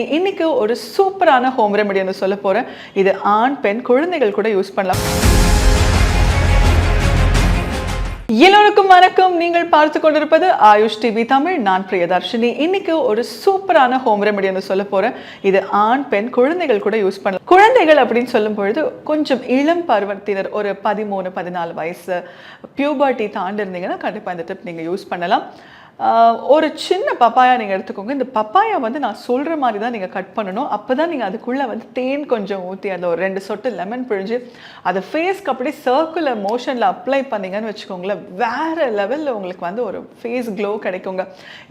இன்னைக்கு ஒரு சூப்பரான ஹோம் ரெமெடி வந்து சொல்ல போகிறேன் இது ஆண் பெண் குழந்தைகள் கூட யூஸ் பண்ணலாம். எல்லோருக்கும் வணக்கம். நீங்கள் பார்த்து கொண்டிருப்பது ஆயுஷ் டிவி தமிழ். நான் பிரியதர்ஷினி. இன்னைக்கு ஒரு சூப்பரான ஹோம் ரெமெடி வந்து சொல்ல போறேன். இது ஆண் பெண் குழந்தைகள் கூட யூஸ் பண்ணலாம். குழந்தைகள் அப்படின்னு சொல்லும் பொழுது கொஞ்சம் இளம் பருவத்தினர் ஒரு பதிமூணு பதினாலு வயசு பியூபர்ட்டி தாண்டி இருந்தீங்கன்னா கண்டிப்பாக இந்த டிப் நீங்கள் யூஸ் பண்ணலாம். ஒரு சின்ன பப்பாயா நீங்கள் எடுத்துக்கோங்க. இந்த பப்பாயா வந்து நான் சொல்கிற மாதிரி தான் நீங்கள் கட் பண்ணணும். அப்போ தான் நீங்கள் அதுக்குள்ளே வந்து தேன் கொஞ்சம் ஊற்றி அதில் ஒரு ரெண்டு சொட்டு லெமன் பிழிஞ்சு அதை ஃபேஸ்க்கு அப்படியே சர்க்குலர் மோஷனில் அப்ளை பண்ணீங்கன்னு வச்சுக்கோங்களேன். வேறு லெவலில் உங்களுக்கு வந்து ஒரு ஃபேஸ் க்ளோ கிடைக்குங்க.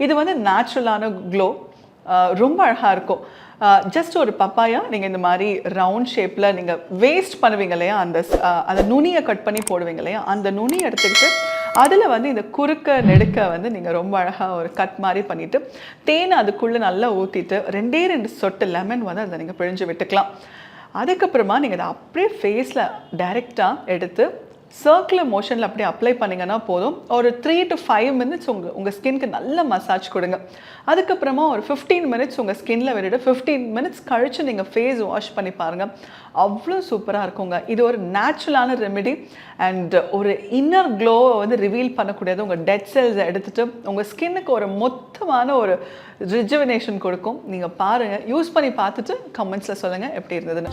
இது வந்து நேச்சுரலான க்ளோ ரொம்ப அழகாக இருக்கும். ஜஸ்ட் ஒரு பப்பாயா நீங்கள் இந்த மாதிரி ரவுண்ட் ஷேப்பில் நீங்கள் வேஸ்ட் பண்ணுவீங்க இல்லையா? அந்த அந்த நுனியை கட் பண்ணி போடுவீங்க இல்லையா? அந்த நுனி எடுத்துக்கிட்டு அதில் வந்து இந்த குறுக்க நெடுக்க வந்து நீங்கள் ரொம்ப அழகாக ஒரு கட் மாதிரி பண்ணிவிட்டு தேனை அதுக்குள்ளே நல்லா ஊற்றிட்டு ரெண்டே ரெண்டு சொட்டு லெமன் வந்து அதை நீங்கள் பிழிஞ்சு விட்டுக்கலாம். அதுக்கப்புறமா நீங்கள் அதை அப்படியே ஃபேஸில் டைரெக்டாக எடுத்து சர்க்குலர் மோஷனில் அப்படியே அப்ளை பண்ணிங்கன்னா போதும். ஒரு த்ரீ டு ஃபைவ் மினிட்ஸ் உங்கள் உங்கள் ஸ்கின்க்கு நல்ல மசாஜ் கொடுங்க. அதுக்கப்புறமா ஒரு ஃபிஃப்டீன் மினிட்ஸ் உங்கள் ஸ்கின்ல விட்டுட்டு ஃபிஃப்டீன் மினிட்ஸ் கழித்து நீங்கள் ஃபேஸ் வாஷ் பண்ணி பாருங்கள் அவ்வளோ சூப்பராக இருக்குங்க. இது ஒரு நேச்சுரலான ரெமெடி அண்ட் ஒரு இன்னர் க்ளோவை வந்து ரிவீல் பண்ணக்கூடியது உங்கள் டெட் செல்ஸை எடுத்துட்டு உங்கள் ஸ்கின்னுக்கு ஒரு மொத்தமான ஒரு ரிஜுவினேஷன் கொடுக்கும். நீங்கள் பாருங்கள் யூஸ் பண்ணி பார்த்துட்டு கமெண்ட்ஸில் சொல்லுங்கள் எப்படி இருந்ததுன்னு.